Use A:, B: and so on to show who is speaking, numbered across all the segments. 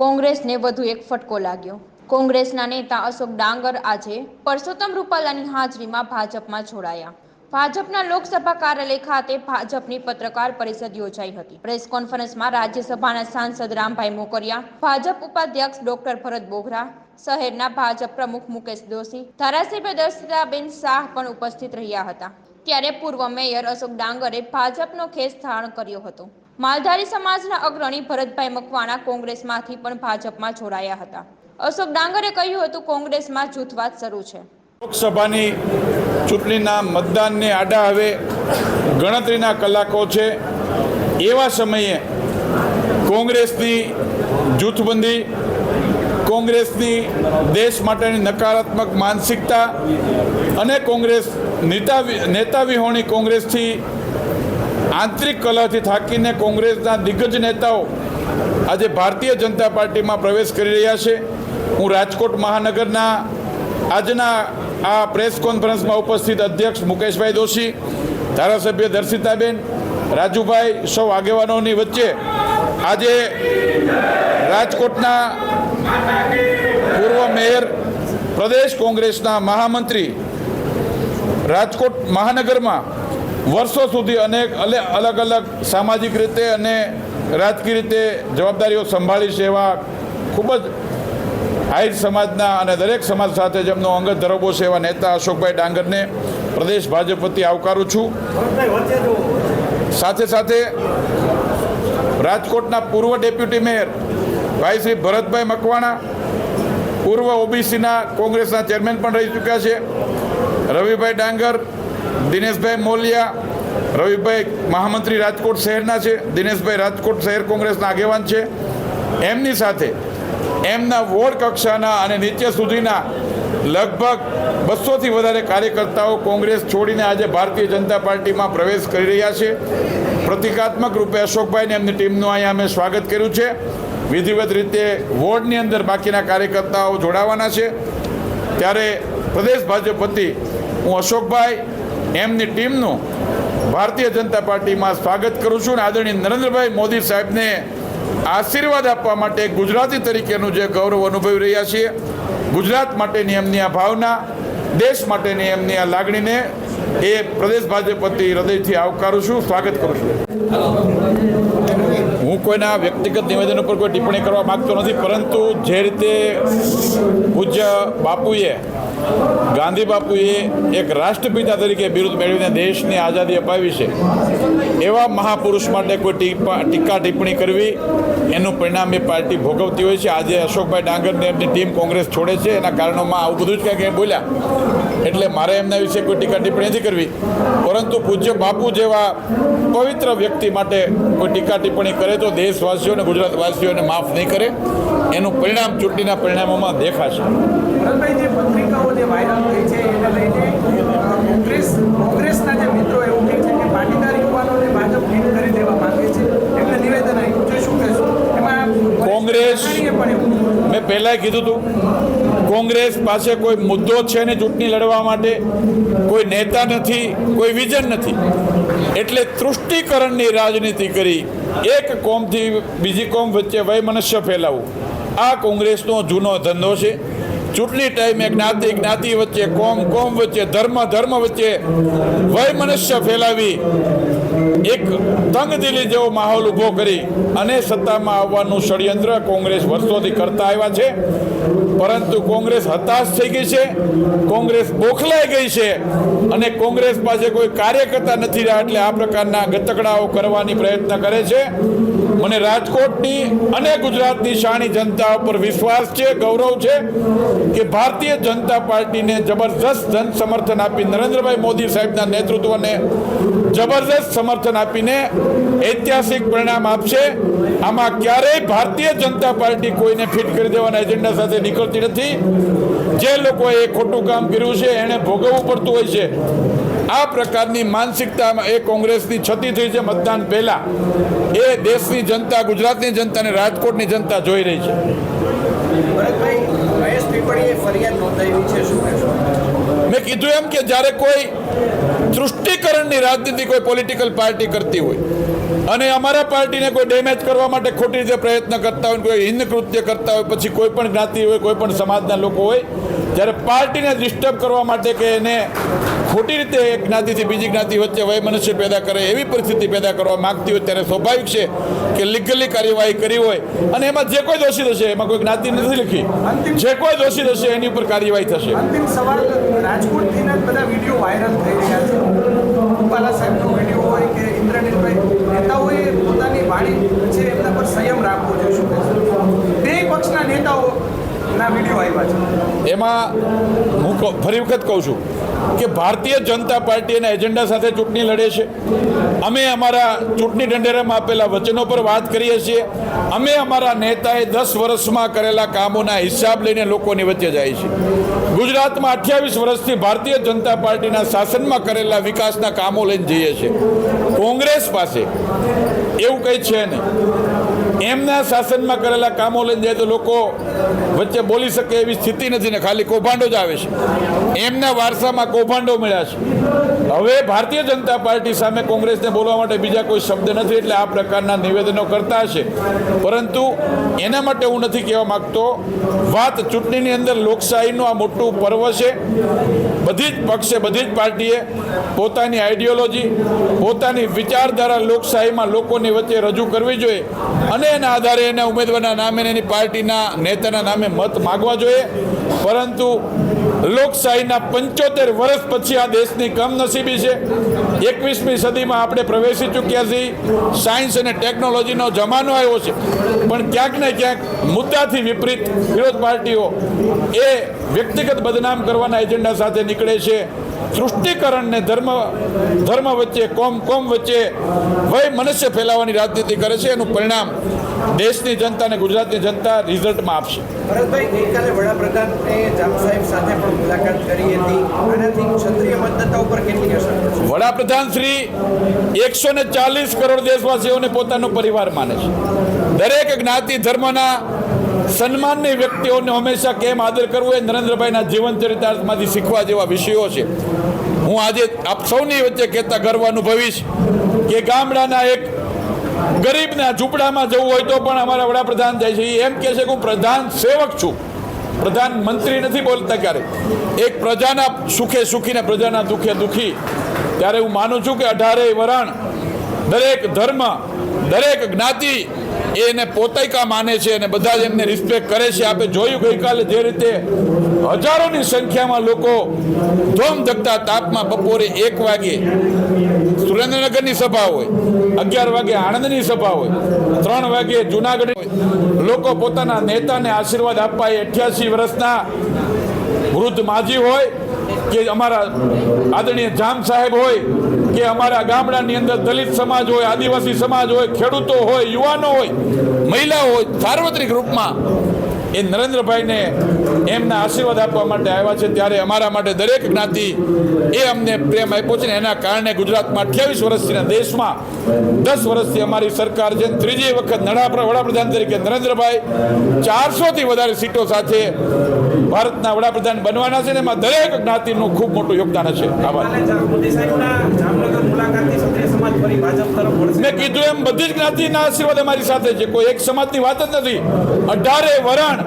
A: કોંગ્રેસને વધુ એક ફટકો લાગ્યો. કોંગ્રેસના નેતા અશોક ડાંગર આજે પરસોત્તમ રૂપાલાની હાજરીમાં ભાજપમાં જોડાયા ભાજપના લોકસભા કાર્યાલય ખાતે ભાજપની પત્રકાર પરિષદ યોજાઈ હતી. પ્રેસ કોન્ફરન્સમાં રાજ્યસભાના સાંસદ રામભાઈ મોકરિયા, ભાજપ ઉપાધ્યક્ષ ડોક્ટર ભરત બોઘરા શહેરના ભાજપ પ્રમુખ મુકેશ દોશી, ધારાસભ્ય દર્શિતાબેન શાહ પણ ઉપસ્થિત રહ્યા હતા. ત્યારે પૂર્વ મેયર અશોક ડાંગરે ભાજપનો ખેસ ધારણ કર્યો હતો. માલધારી સમાજના અગ્રણી ભરતભાઈ મકવાણા કોંગ્રેસમાંથી પણ ભાજપમાં જોડાયા હતા. અશોક ડાંગરે કહ્યું હતું, કોંગ્રેસમાં જૂથવાદ શરૂ છે.
B: લોકસભાની ચૂંટણીના મતદાનને આડા હવે ગણતરીના કલાકો છે. એવા સમયે કોંગ્રેસની જૂથબંધી, કોંગ્રેસની દેશ માટેની નકારાત્મક માનસિકતા અને કોંગ્રેસ નેતા નેતા વિહોણી કોંગ્રેસથી આંતરિક કલહથી થાકીને કોંગ્રેસના દિગ્ગજ નેતાઓ આજે ભારતીય જનતા પાર્ટીમાં પ્રવેશ કરી રહ્યા છે. હું રાજકોટ મહાનગરના આજના આ પ્રેસ કોન્ફરન્સમાં ઉપસ્થિત અધ્યક્ષ મુકેશભાઈ દોશી, ધારાસભ્ય દર્શિતાબેન, રાજુભાઈ સૌ આગેવાનોની વચ્ચે આજે રાજકોટના પૂર્વ મેયર, પ્રદેશ કોંગ્રેસના મહામંત્રી રાજકોટ મહાનગરમાં વર્ષો સુધી અનેક અલે- અલગ અલગ સામાજિક રીતે અને રાજકીય રીતે જવાબદારીઓ સંભાળી છે એવા ખૂબ જ આહિર સમાજના અને દરેક સમાજ સાથે જેમનો અંગત ધરોબો છે એવા નેતા અશોકભાઈ ડાંગરને પ્રદેશ ભાજપ વતી આવકારું છું. સાથે સાથે રાજકોટના પૂર્વ ડેપ્યુટી મેયર ભાઈ શ્રી ભરતભાઈ મકવાણા, પૂર્વ ઓબીસીના કોંગ્રેસના ચેરમેન પણ રહી ચૂક્યા છે. રવિભાઈ ડાંગર દિનેશભાઈ મોલિયા, રવિભાઈ મહામંત્રી રાજકોટ શહેરના છે, દિનેશભાઈ રાજકોટ શહેર કોંગ્રેસના આગેવાન છે. એમની સાથે એમના વોર્ડ કક્ષાના અને નીચે સુધીના લગભગ બસોથી વધારે કાર્યકર્તાઓ કોંગ્રેસ છોડીને આજે ભારતીય જનતા પાર્ટીમાં પ્રવેશ કરી રહ્યા છે. પ્રતિકાત્મક રૂપે અશોકભાઈને એમની ટીમનું અહીંયા અમે સ્વાગત કર્યું છે. વિધિવત રીતે વોર્ડની અંદર બાકીના કાર્યકર્તાઓ જોડાવાના છે. ત્યારે પ્રદેશ ભાજપ વતી હું અશોકભાઈ એમની ટીમનું ભારતીય જનતા પાર્ટીમાં સ્વાગત કરું છું અને આદરણીય નરેન્દ્રભાઈ મોદી સાહેબને આશીર્વાદ આપવા માટે ગુજરાતી તરીકેનું જે ગૌરવ અનુભવી રહ્યા છીએ. ગુજરાત માટેની એમની આ ભાવના, દેશ માટેની એમની આ લાગણીને એ પ્રદેશ ભાજપ વતી હૃદયથી આવકારું છું, સ્વાગત કરું છું. હું કોઈના વ્યક્તિગત નિવેદન ઉપર કોઈ ટિપ્પણી કરવા માગતો નથી, પરંતુ જે રીતે પૂજ્ય બાપુએ ગાંધી બાપુએ એક રાષ્ટ્રપિતા તરીકે બિરુદ મેળવીને દેશની આઝાદી અપાવી છે. એવા મહાપુરુષ માટે કોઈ ટીકા ટિપ્પણી કરવી, એનું પરિણામ એ પાર્ટી ભોગવતી હોય છે. આજે અશોકભાઈ ડાંગરને એમની ટીમ કોંગ્રેસ છોડે છે. એના કારણોમાં આવું બધું જ કંઈક એ બોલ્યા. એટલે મારે એમના વિશે કોઈ ટીકા ટિપ્પણી નથી કરવી. પરંતુ પૂજ્ય બાપુ જેવા પવિત્ર વ્યક્તિ માટે કોઈ ટીકા ટિપ્પણી કરે તો દેશવાસીઓને, ગુજરાતવાસીઓને માફ નહીં કરે. એનું પરિણામ ચૂંટણીના પરિણામોમાં દેખાશે.
C: જે વાયરલ થઈ છે એને લઈને કોંગ્રેસ કોંગ્રેસના જે મિત્રો એવું કહે છે કે પાટીદાર યુવાનોને ભાજપ લીડ કરી દેવા માંગે છે. એમને નિવેદન આપ્યું છે. શું કહેશું? એમાં
B: કોંગ્રેસ- મેં પહેલાંય કીધું હતું કોંગ્રેસ પાસે કોઈ મુદ્દો છે ને ચૂંટણી લડવા માટે? કોઈ નેતા નથી કોઈ વિઝન નથી. એટલે તૃષ્ટિકરણની રાજનીતિ કરી એક કોમથી બીજી કોમ વચ્ચે વયમનસ્ય ફેલાવવું આ કોંગ્રેસનો જૂનો ધંધો છે. ચૂંટણી ટાઈમે જ્ઞાતિ જ્ઞાતિ વચ્ચે કોમ કોમ વચ્ચે ધર્મ ધર્મ વચ્ચે વય મનુષ્ય ફેલાવી એક તંગદિલી જેવો માહોલ ઊભો કરી અને સત્તામાં આવવાનું ષડયંત્ર કોંગ્રેસ વર્ષોથી કરતા આવ્યા છે. પરંતુ કોંગ્રેસ હતાશ થઈ ગઈ છે, કોંગ્રેસ બોખલાઈ ગઈ છે અને કોંગ્રેસ પાસે કોઈ કાર્યકર્તા નથી રહ્યા એટલે આ પ્રકારના ગતકડાઓ કરવાની પ્રયત્ન કરે છે. મને રાજકોટની અને ગુજરાતની શાણી જનતા ઉપર વિશ્વાસ છે, ગૌરવ છે કે ભારતીય જનતા પાર્ટીને જબરજસ્ત જન સમર્થન આપી નરેન્દ્રભાઈ મોદી સાહેબના નેતૃત્વને જબરદસ્ત સમર્થન આપીને ઐતિહાસિક પરિણામ આપશે. આમાં ક્યારેય ભારતીય જનતા પાર્ટી કોઈને ફિટ કરી દેવાના એજન્ડા સાથે નીકળતી નથી. જે લોકોએ ખોટું કામ કર્યું છે એણે ભોગવવું પડતું હોય છે. આ પ્રકારની માનસિકતામાં એ કોંગ્રેસની છતી થઈ છે મતદાન પહેલાં. એ દેશની જનતા, ગુજરાતની જનતા અને રાજકોટની જનતા જોઈ રહી છે.
C: ફરિયાદ નોંધાવી છે, શું
B: મેં કીધું એમ કે જ્યારે કોઈ તૃષ્ટિકરણની રાજનીતિ કોઈ પોલિટિકલ પાર્ટી કરતી હોય અને અમારા પાર્ટીને કોઈ ડેમેજ કરવા માટે ખોટી રીતે પ્રયત્ન કરતા હોય કોઈ હિન્દ કૃત્ય કરતા હોય, પછી કોઈ પણ જ્ઞાતિ હોય, કોઈ પણ સમાજના લોકો હોય, જ્યારે પાર્ટીને ડિસ્ટર્બ કરવા માટે કે એને ખોટી રીતે એક જ્ઞાતિથી બીજી જ્ઞાતિ વચ્ચે વયમનસ્ય પેદા કરે એવી પરિસ્થિતિ પેદા કરવા માગતી હોય ત્યારે સ્વાભાવિક છે કે લીગલી કાર્યવાહી કરી હોય અને એમાં જે કોઈ દોષિત હશે એમાં કોઈ જ્ઞાતિ નથી લખી. જે કોઈ દોષિત હશે એની ઉપર કાર્યવાહી થશે.
C: અંતિમ સવાલ રાજકોટથી બધા વીડિયો વાયરલ થઈ રહ્યા છે. રૂપાલા સાહેબનો વીડિયો હોય કે ઇન્દ્રનીલભાઈ નેતાઓએ પોતાની વાણી છે એમના પર સંયમ રાખવો જોઈએ. શું બે પક્ષના નેતાઓના વીડિયો આવ્યા છે.
B: એમાં હું ફરી વખત કહું છું. કે ભારતીય જનતા પાર્ટી એના એજન્ડા સાથે ચૂંટણી લડે છે. અમે અમારા ચૂંટણી ઢંઢેરામાં આપેલા વચનો પર વાત કરીએ છીએ. અમે અમારા નેતાએ દસ વર્ષમાં કરેલા કામોના હિસાબ લઈને લોકોની વચ્ચે જાય છે. ગુજરાતમાં અઠ્યાવીસ વર્ષથી ભારતીય જનતા પાર્ટીના શાસનમાં કરેલા વિકાસના કામો લઈને જઈએ છીએ. કોંગ્રેસ પાસે એવું કંઈ છે નહીં. એમના શાસનમાં કરેલા કામો લઈને જાય તો લોકો વચ્ચે બોલી શકે એવી સ્થિતિ નથી ને ખાલી કૌભાંડો જ આવે છે. એમના વારસામાં કૌભાંડો મળ્યા છે. હવે ભારતીય જનતા પાર્ટી સામે કોંગ્રેસને બોલવા માટે બીજા કોઈ શબ્દ નથી એટલે આ પ્રકારના નિવેદનો કરતા હશે. પરંતુ એના માટે હું નથી કહેવા માંગતો. વાત ચૂંટણીની અંદર લોકશાહીનું આ મોટું પર્વ છે. બધી જ પક્ષે, બધી જ પાર્ટીએ પોતાની આઈડિયોલોજી પોતાની વિચારધારા લોકશાહીમાં લોકોની વચ્ચે રજૂ કરવી જોઈએ અને એના આધારે એના ઉમેદવારના નામે એની પાર્ટીના નેતાના નામે મત માગવા જોઈએ. પરંતુ લોકશાહીના પંચોતેર વર્ષ પછી આ દેશની કમનસીબી છે. એકવીસમી સદીમાં આપણે પ્રવેશી ચૂક્યા છીએ. સાયન્સ અને ટેકનોલોજીનો જમાનો આવ્યો છે. પણ ક્યાંક ને ક્યાંક મુદ્દાથી વિપરીત વિરોધ પાર્ટીઓ એ વ્યક્તિગત બદનામ કરવાના એજન્ડા સાથે નીકળે છે. તૃષ્ટિકરણને ધર્મ ધર્મ વચ્ચે, કોમ કોમ વચ્ચે વય મનુષ્ય ફેલાવવાની રાજનીતિ કરે છે. એનું પરિણામ દેશની જનતા અને ગુજરાતની જનતા રિઝલ્ટમાં આપશે.
D: ભરતભાઈ ગઈકાલે વડાપ્રધાને જામ સાહેબ સાથે પણ મુલાકાત કરી હતી. આનાથી ક્ષત્રિય મતદાતા ઉપર કેટલી અસર પડશે
B: વડાપ્રધાન શ્રી એકસો ને ચાલીસ કરોડ દેશવાસીઓને પોતાનો પરિવાર માને છે. દરેક જ્ઞાતિ ધર્મના સન્માનની વ્યક્તિઓને હંમેશા કેમ આદર કરવો એ નરેન્દ્રભાઈના જીવન ચરિતાર્થમાંથી શીખવા જેવા વિષયો છે. હું આજે આપ સૌની વચ્ચે કહેતા ગર્વ અનુભવીશ કે ગામડાના એક ગરીબના ઝૂંપડામાં જવું હોય તો પણ અમારા વડાપ્રધાન જાય છે. એમ કહે છે કે હું પ્રધાન સેવક છું. પ્રધાનમંત્રી નથી બોલતા ક્યારે. એક પ્રજાના સુખે સુખીને પ્રજાના દુઃખે દુઃખી. ત્યારે હું માનું છું કે અઢારે વરણ દરેક ધર્મ, દરેક જ્ઞાતિ એને પોતૈકા માને છે અને બધા જ એમને રિસ્પેક્ટ કરે છે. આપણે જોયું ગઈકાલે જે રીતે હજારોની સંખ્યામાં લોકો ધોમ ધકતા તાપમાં બપોરે એક વાગે સુરેન્દ્રનગરની સભા હોય, અગિયાર વાગે આણંદની સભા હોય, ત્રણ વાગે જુનાગઢ લોકો પોતાના નેતાને આશીર્વાદ આપવા અઠ્યાસી વર્ષના વૃદ્ધ માજી હોય, કે અમારા આદરણીય જામ સાહેબ હોય, કે અમારા ગામડાની અંદર દલિત સમાજ હોય, આદિવાસી સમાજ હોય, ખેડૂતો હોય, યુવાનો હોય, મહિલાઓ હોય, સાર્વત્રિક રૂપમાં એ નરેન્દ્રભાઈને એમના આશીર્વાદ આપવા માટે આવ્યા છે. ત્યારે અમારા માટે દરેક જ્ઞાતિ એ અમને પ્રેમ આપ્યો છે ને એના કારણે ગુજરાતમાં અઠ્યાવીસ વર્ષથી દેશમાં દસ વર્ષથી અમારી સરકાર છે. ત્રીજી વખત વડાપ્રધાન તરીકે નરેન્દ્રભાઈ ચારસોથી વધારે સીટો સાથે ભારતના વડાપ્રધાન બનવાના છે ને એમાં દરેક જ્ઞાતિનું ખૂબ મોટું યોગદાન છે આભાર. મેં કીધું એમ બધી જ જ્ઞાતિના આશીર્વાદ અમારી સાથે છે. કોઈ એક સમાજની વાત જ નથી. અઢારે વરણ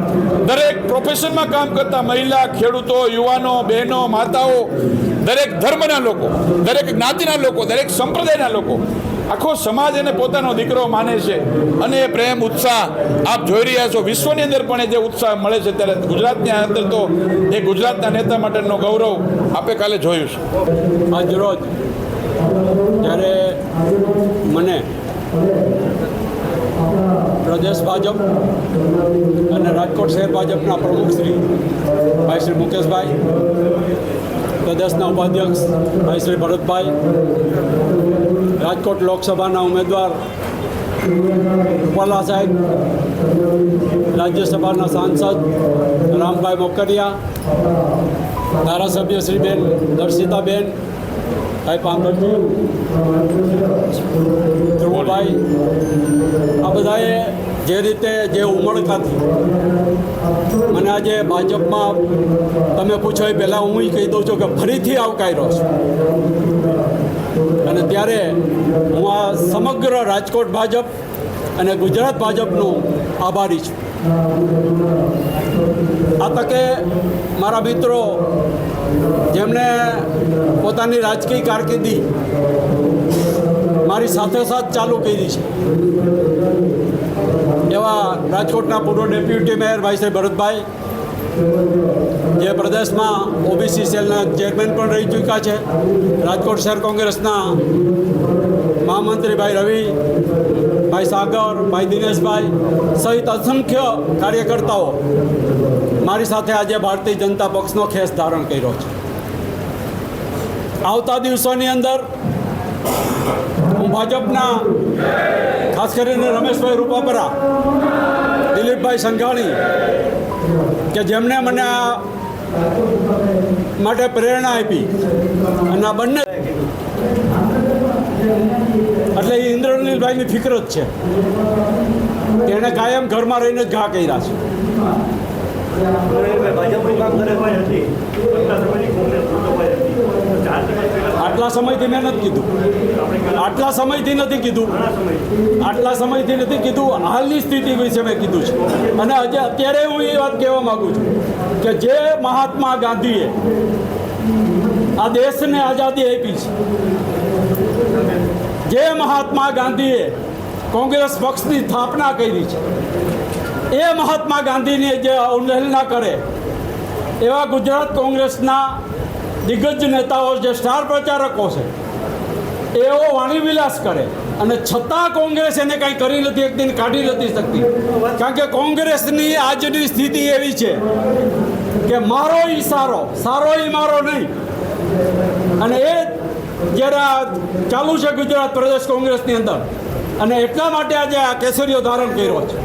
B: દરેક પ્રોફેશનમાં કામ કરતા મહિલા ખેડૂતો યુવાનો બહેનો માતાઓ દરેક ધર્મના લોકો દરેક જ્ઞાતિના લોકો દરેક સંપ્રદાયના લોકો આખો સમાજ એને પોતાનો દીકરો માને છે અને એ પ્રેમ ઉત્સાહ આપ જોઈ રહ્યા છો. વિશ્વની અંદર પણ એ જે ઉત્સાહ મળે છે ત્યારે ગુજરાતની અંદર તો એ ગુજરાતના નેતા માટેનો ગૌરવ આપે કાલે જોયું છે.
E: આજ રોજ જ્યારે મને પ્રદેશ ભાજપ અને રાજકોટ શહેર ભાજપના પ્રમુખ શ્રી ભાઈ શ્રી મુકેશભાઈ, પ્રદેશના ઉપાધ્યક્ષ ભાઈ શ્રી ભરતભાઈ, રાજકોટ લોકસભાના ઉમેદવાર રૂપાલા સાહેબ, રાજ્યસભાના સાંસદ રામભાઈ મોકરિયા, ધારાસભ્ય શ્રીબેન દર્શિતાબેન ભાઈ પાંગરજી ધ્રુવભાઈ આ બધાએ જે રીતે જે ઉમળકાથી મને આજે ભાજપમાં તમે પૂછો એ પહેલાં હું કહી દઉં છું કે ફરીથી આવકાર્યો છું અને ત્યારે હું આ સમગ્ર રાજકોટ ભાજપ અને ગુજરાત ભાજપનો આભારી છું આ તકે મારા મિત્રો જેમણે પોતાની રાજકીય કારકિર્દી મારી સાથે સાથ ચાલુ કરી છે. એવા રાજકોટના પૂર્વ ડેપ્યુટી મેયર ભાઈ શ્રી ભરતભાઈ, જે પ્રદેશમાં ઓબીસી સેલના ચેરમેન પણ રહી ચૂક્યા છે. રાજકોટ શહેર કોંગ્રેસના મહામંત્રી ભાઈ રવિ, ભાઈ સાગર, ભાઈ દિનેશભાઈ સહિત અસંખ્ય કાર્યકર્તાઓ મારી સાથે આજે ભારતીય જનતા પક્ષનો ખેસ ધારણ કર્યો છે. આવતા દિવસોની અંદર હું ભાજપના, ખાસ કરીને રમેશભાઈ રૂપાપરા, દિલીપભાઈ સંઘાણી, કે જેમણે મને આ માટે પ્રેરણા આપી અને આ બંને એટલે એ ઇન્દ્રનીલભાઈની ફિકરત છે. તેણે કાયમ ઘરમાં રહીને જ ઘા કર્યા છે.
F: આટલા
E: સમયથી મેં નથી કીધું. આટલા સમયથી નથી કીધું. આટલા સમયથી નથી કીધું. હાલની સ્થિતિ વિશે મેં કીધું છે. અને આજે અત્યારે હું એ વાત કહેવા માગું છું કે જે મહાત્મા ગાંધીએ આ દેશને આઝાદી આપી છે, જે મહાત્મા ગાંધીએ કોંગ્રેસ પક્ષની સ્થાપના કરી છે એ મહાત્મા ગાંધીની જે અવહેલના કરે, એવા ગુજરાત કોંગ્રેસના દિગ્ગજ નેતાઓ જે સ્ટાર પ્રચારકો છે એવો વાણીવિલાસ કરે અને છતાં કોંગ્રેસ એને કંઈ કરી નથી એક દિન કાઢી નથી શકતી. કારણ કે કોંગ્રેસની આજની સ્થિતિ એવી છે કે મારો ઈ સારો સારો ઈ મારો નહીં. અને એ જ્યારે ચાલુ છે ગુજરાત પ્રદેશ કોંગ્રેસની અંદર, અને એટલા માટે આજે આ કેસરીઓ ધારણ કર્યો છે.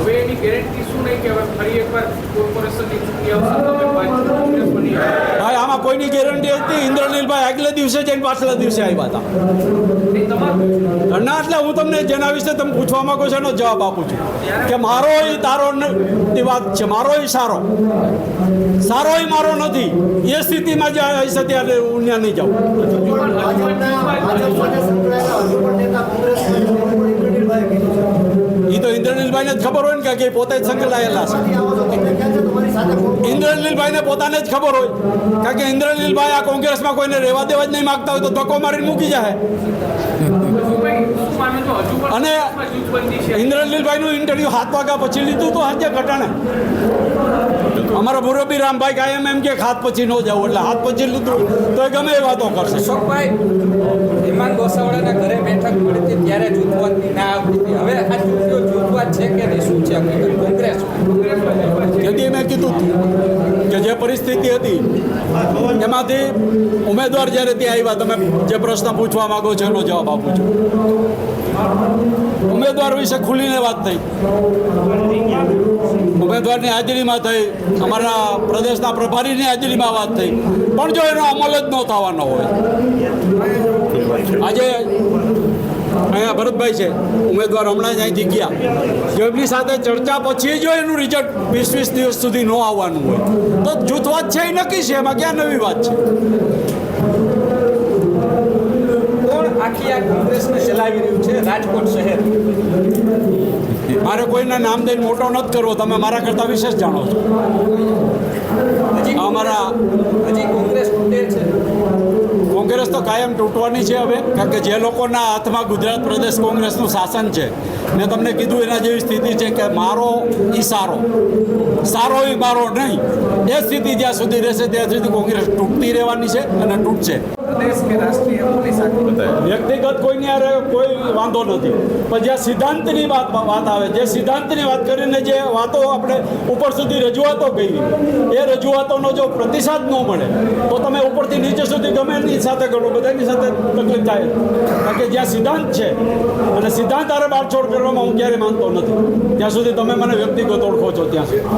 G: હવે એની ગેરંટી શું નહીં કે હવે ફરી એકવાર કોર્પોરેશનની ચૂંટણી આવશે તમે
E: આમાં કોઈની ગેરંટી હતી? ઇન્દ્રનીલભાઈ આગલે દિવસે જઈને પાછલા દિવસે આવ્યા હતા. ના એટલે હું તમને જેના વિશે તમે પૂછવા માંગો છો એનો જવાબ આપું છું. કે મારો એ તારો ન- વાત છે મારો એ સારો. સારો એ મારો નથી. એ સ્થિતિમાં જે હશે ત્યારે હું ત્યાં નહીં જાઉં. એ તો ઇન્દ્રનીલભાઈને જ ખબર હોય ને કે પોતે જ સંકળાયેલા છે. ઇન્દ્રનીલભાઈને પોતાને જ ખબર હોય. કારણ કે ઇન્દ્રનીલભાઈ આ કોંગ્રેસમાં કોઈને રહેવા દેવા જ નહીં માગતા હોય તો ધક્કો મારીને મૂકી જાય અને ઇન્દ્રનીલભાઈનું ઇન્ટરવ્યૂ હાથ વાગ્યા પછી લીધું તો હાથે ઘટાણે. અમારા મુરબ્બી રામભાઈ કાયમ એમ કે હાથ પછી ન જવું એટલે હાથ પછી લીધું તો એ ગમે એ વાતો કરશે.
H: અશોકભાઈ હેમાંગ ગોસાવડાના ઘરે બેઠક મળી ત્યારે જૂથવાદની ના આવતી હવે આ ચૂંટણીઓ જૂથવાદ છે કે નહીં? શું છે કોંગ્રેસ.
E: તેથી મેં કીધું કે જે પરિસ્થિતિ હતી, એમાંથી ઉમેદવાર જ્યારે ત્યાં આવ્યા, તમે જે પ્રશ્ન પૂછવા માંગો છો એનો જવાબ આપું છું. ઉમેદવાર વિશે ખુલીને વાત થઈ. ઉમેદવારની હાજરીમાં થઈ, અમારા પ્રદેશના પ્રભારીની હાજરીમાં વાત થઈ. પણ જો એનો અમલ જ ન થવાનો હોય આજે અહીંયા ભરતભાઈ છે ઉમેદવાર હમણાં જ અહીંથી ગયા. જો એમની સાથે ચર્ચા પછી જો એનું રિઝલ્ટ વીસ વીસ દિવસ સુધી ન આવવાનું હોય. તો જૂથવાદ છે એ નક્કી છે એમાં ક્યાં નવી વાત છે?
H: આખી આ કોંગ્રેસને ચલાવી રહ્યું છે? રાજકોટ શહેર.
E: મારે કોઈને નામ દઈને મોટો નથી કરવો તમે મારા કરતાં વિશેષ જાણો છો. અમારા
H: હજી કોંગ્રેસ તૂટે છે.
E: કોંગ્રેસ તો કાયમ તૂટવાની છે હવે, કારણ કે જે લોકોના હાથમાં ગુજરાત પ્રદેશ કોંગ્રેસનું શાસન છે મેં તમને કીધું એના જેવી સ્થિતિ છે કે મારો ઈશારો સારો. સારો ઈ મારો નહીં. એ સ્થિતિ જ્યાં સુધી રહેશે ત્યાં સુધી કોંગ્રેસ તૂટતી રહેવાની છે અને તૂટશે.
C: પ્રદેશ કે રાષ્ટ્રીય કોની સાથે?
E: વ્યક્તિગત કોઈની હારે કોઈ વાંધો નથી. પણ જ્યાં સિદ્ધાંતની વાત વાત આવે જે સિદ્ધાંતની વાત કરીને જે વાતો આપણે ઉપર સુધી રજૂઆતો કરી એ રજૂઆતોનો જો પ્રતિસાદ ન મળે તો તમે ઉપરથી નીચે સુધી ગમે એની સાથે કરો બધાની સાથે તકલીફ થાય. કારણ કે જ્યાં સિદ્ધાંત છે અને સિદ્ધાંત હારે બાળછોડ કરવામાં હું ક્યારેય માનતો નથી. ત્યાં સુધી તમે મને વ્યક્તિગત ઓળખો છો ત્યાં સુધી.